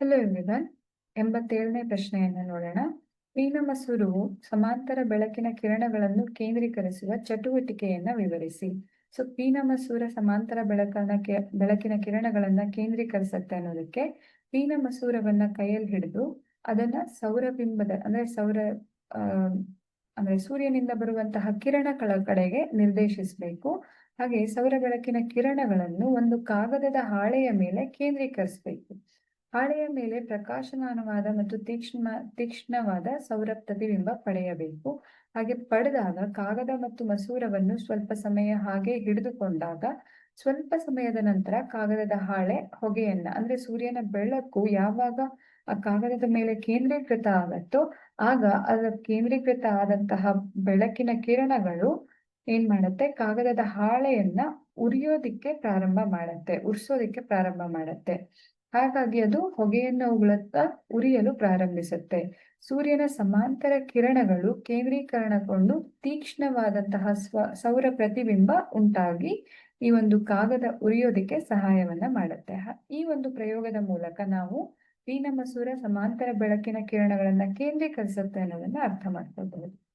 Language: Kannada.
ಹಲೋ ಎವ್ರಿವನ್ ಎಂಬತ್ತೇಳನೇ ಪ್ರಶ್ನೆಯನ್ನು ನೋಡೋಣ. ಮಸೂರವು ಸಮಾಂತರ ಬೆಳಕಿನ ಕಿರಣಗಳನ್ನು ಕೇಂದ್ರೀಕರಿಸುವ ಚಟುವಟಿಕೆಯನ್ನ ವಿವರಿಸಿ. ಸೊ ಮಸೂರ ಸಮಾಂತರ ಬೆಳಕನ್ನ ಬೆಳಕಿನ ಕಿರಣಗಳನ್ನ ಕೇಂದ್ರೀಕರಿಸುತ್ತೆ ಅನ್ನೋದಕ್ಕೆ ಮಸೂರವನ್ನ ಕೈಯಲ್ಲಿ ಹಿಡಿದು ಅದನ್ನ ಸೌರಬಿಂಬದ, ಅಂದ್ರೆ ಸೌರ ಅಂದ್ರೆ ಸೂರ್ಯನಿಂದ ಬರುವಂತಹ ಕಿರಣಗಳ ಕಡೆಗೆ ನಿರ್ದೇಶಿಸಬೇಕು. ಹಾಗೆ ಸೌರ ಬೆಳಕಿನ ಕಿರಣಗಳನ್ನು ಒಂದು ಕಾಗದದ ಹಾಳೆಯ ಮೇಲೆ ಕೇಂದ್ರೀಕರಿಸಬೇಕು. ಹಾಳೆಯ ಮೇಲೆ ಪ್ರಕಾಶಮಾನವಾದ ಮತ್ತು ತೀಕ್ಷ್ಣ, ತೀಕ್ಷ್ಣವಾದ ಸೌರ ಪ್ರತಿಬಿಂಬ ಪಡೆಯಬೇಕು. ಹಾಗೆ ಪಡೆದಾಗ ಕಾಗದ ಮತ್ತು ಮಸೂರವನ್ನು ಸ್ವಲ್ಪ ಸಮಯ ಹಾಗೆ ಹಿಡಿದುಕೊಂಡಾಗ ಸ್ವಲ್ಪ ಸಮಯದ ನಂತರ ಕಾಗದದ ಹಾಳೆ ಹೊಗೆಯನ್ನ, ಅಂದ್ರೆ ಸೂರ್ಯನ ಬೆಳಕು ಯಾವಾಗ ಆ ಕಾಗದದ ಮೇಲೆ ಕೇಂದ್ರೀಕೃತ ಆಗತ್ತೋ ಆಗ ಅದರ ಕೇಂದ್ರೀಕೃತ ಆದಂತಹ ಬೆಳಕಿನ ಕಿರಣಗಳು ಏನ್ ಮಾಡುತ್ತೆ? ಕಾಗದದ ಹಾಳೆಯನ್ನ ಉರಿಯೋದಿಕ್ಕೆ ಪ್ರಾರಂಭ ಮಾಡುತ್ತೆ, ಉರ್ಸೋದಿಕ್ಕೆ ಪ್ರಾರಂಭ ಮಾಡುತ್ತೆ. ಹಾಗಾಗಿ ಅದು ಹೊಗೆಯನ್ನು ಉಗುಳುತ್ತಾ ಉರಿಯಲು ಪ್ರಾರಂಭಿಸುತ್ತೆ. ಸೂರ್ಯನ ಸಮಾಂತರ ಕಿರಣಗಳು ಕೇಂದ್ರೀಕರಣಗೊಂಡು ತೀಕ್ಷ್ಣವಾದಂತಹ ಸ್ವ, ಸೌರ ಪ್ರತಿಬಿಂಬ ಉಂಟಾಗಿ ಈ ಒಂದು ಕಾಗದ ಉರಿಯೋದಿಕ್ಕೆ ಸಹಾಯವನ್ನ ಮಾಡುತ್ತೆ. ಈ ಒಂದು ಪ್ರಯೋಗದ ಮೂಲಕ ನಾವು ಮಸೂರ ಸಮಾಂತರ ಬೆಳಕಿನ ಕಿರಣಗಳನ್ನ ಕೇಂದ್ರೀಕರಿಸುತ್ತೆ ಅನ್ನೋದನ್ನ ಅರ್ಥ ಮಾಡ್ಕೊಳ್ಬಹುದು.